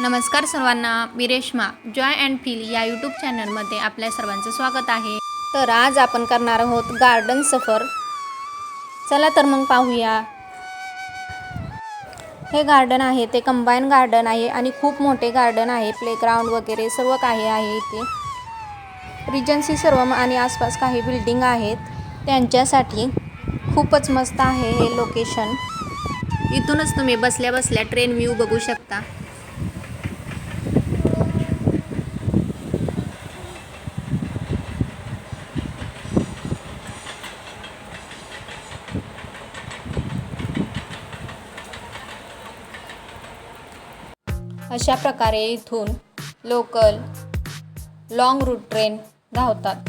नमस्कार सर्वांना मी रेश्मा. जॉय अँड फील या यूट्यूब चॅनलमध्ये आपल्या सर्वांचं स्वागत आहे. तर आज आपण करणार आहोत गार्डन सफर चला तर मग पाहूया. हे गार्डन आहे ते कंबाईन गार्डन आहे आणि खूप मोठे गार्डन आहे. प्लेग्राऊंड वगैरे सर्व काही आहे इथे. रिजन्सी सर्व आणि आसपास काही बिल्डिंग आहेत. त्यांच्यासाठी खूपच मस्त आहे हे लोकेशन इथूनच तुम्ही बसल्या बसल्या ट्रेन व्ह्यू बघू शकता. अशा प्रकारे इथून लोकल लॉंग रूट ट्रेन धावतात.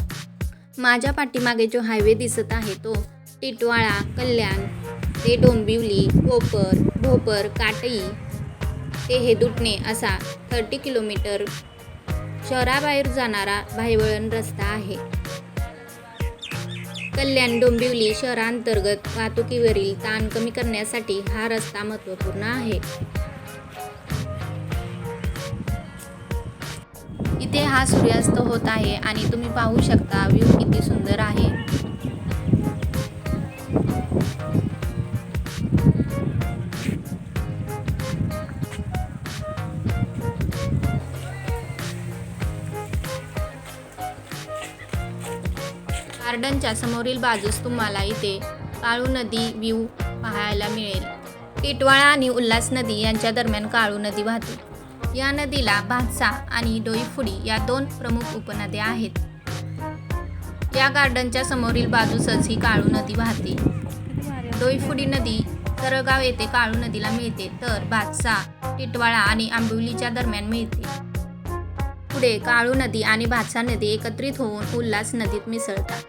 माझ्या पाठीमागे जो हायवे दिसत आहे तो टिटवाळा कल्याण ते डोंबिवली कोपर भोपर काटई ते हे दुटणे असा थर्टी किलोमीटर शहराबाहेर जाणारा भाईवळण रस्ता आहे. कल्याण डोंबिवली शहरांतर्गत वाहतुकीवरील ताण कमी करण्यासाठी हा रस्ता महत्त्वपूर्ण आहे. इथे हा सूर्यास्त होत आहे आणि तुम्ही पाहू शकता व्ह्यू किती सुंदर आहे. गार्डनच्या समोरील बाजूस तुम्हाला इथे काळू नदी व्ह्यू पाहायला मिळेल. टिटवाळा आणि उल्हास नदी यांच्या दरम्यान काळू नदी वाहते. या नदीला भातसा आणि डोईफुडी या दोन प्रमुख उपनद्या आहेत. या गार्डनच्या समोरील बाजूसच ही काळू नदी वाहते. डोईफुडी नदी तरगाव येथे काळू नदीला मिळते तर भातसा टिटवाळा आणि आंबिवलीच्या दरम्यान मिळते. पुढे काळू नदी आणि भातसा नदी एकत्रित होऊन उल्हास नदीत मिसळतात.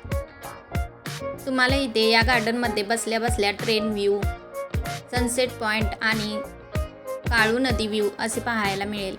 तुम्हाला इथे या गार्डनमध्ये बसल्या बसल्या ट्रेन व्ह्यू सनसेट पॉईंट आणि काळू नदी व्ह्यू असे पाहायला मिळेल.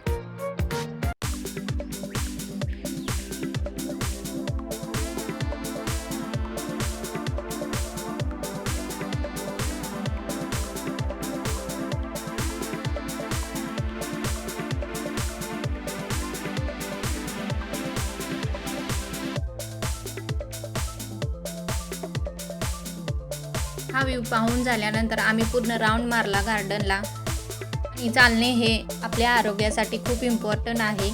हा व्ह्यू पाहून झाल्यानंतर आम्ही पूर्ण राऊंड मारला गार्डनला. चालणे हे आपल्या आरोग्यासाठी खूप इम्पॉर्टंट आहे.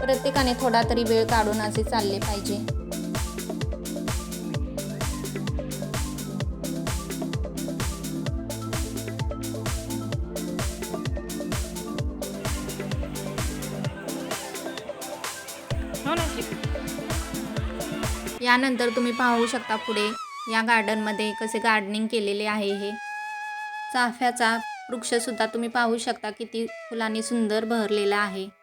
प्रत्येकाने थोडा तरी वेळ काढून असे चालले पाहिजे. यानंतर तुम्ही पाहू शकता पुढे या गार्डनमध्ये कसे गार्डनिंग केलेले आहे हे. चाफ्याचा वृक्षसुद्धा तुम्ही पाहू शकता किती फुलांनी सुंदर बहरलेला आहे.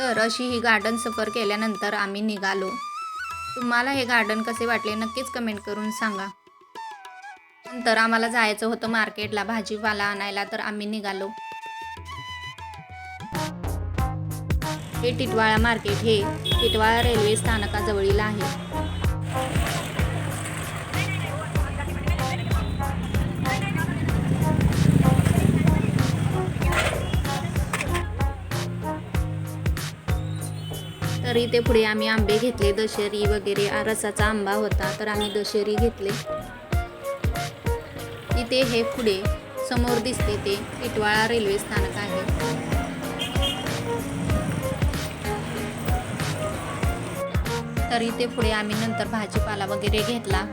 तर अशी ही गार्डन सफर केल्यानंतर आम्ही निघालो. तुम्हाला हे गार्डन कसे वाटले नक्कीच कमेंट करून सांगा. नंतर आम्हाला जायचं होतं मार्केटला भाजीपाला आणायला तर आम्ही निघालो. हे टिटवाळा मार्केट हे टिटवाळा रेल्वे स्थानकाजवळील आहे. इथे पुढे आम्ही आंबे घेतले दशेरी वगैरे रसाचा आंबा होता तर आम्ही दशेरी घेतले. इथे हे पुढे समोर दिसते ते इटवाळा रेल्वे स्थानक आहे. तर इथे पुढे आम्ही नंतर भाजीपाला वगैरे घेतला.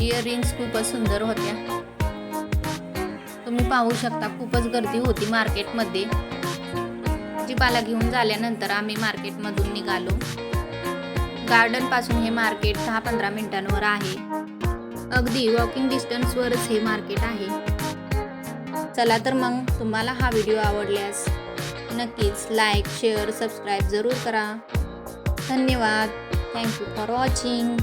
इयरिंग्स खूपच सुंदर होत्या. तुम्ही पाहू शकता खूपच गर्दी होती मार्केटमध्ये भाजीपाला घेऊन झाल्यानंतर आम्ही मार्केटमधून निघालो. गार्डनपासून हे मार्केट दहा पंधरा मिनिटांवर आहे. अगदी वॉकिंग डिस्टन्सवरच हे मार्केट आहे. चला तर मग तुम्हाला हा व्हिडिओ आवडल्यास नक्कीच लाईक शेअर सबस्क्राईब जरूर करा. धन्यवाद. Thank you for watching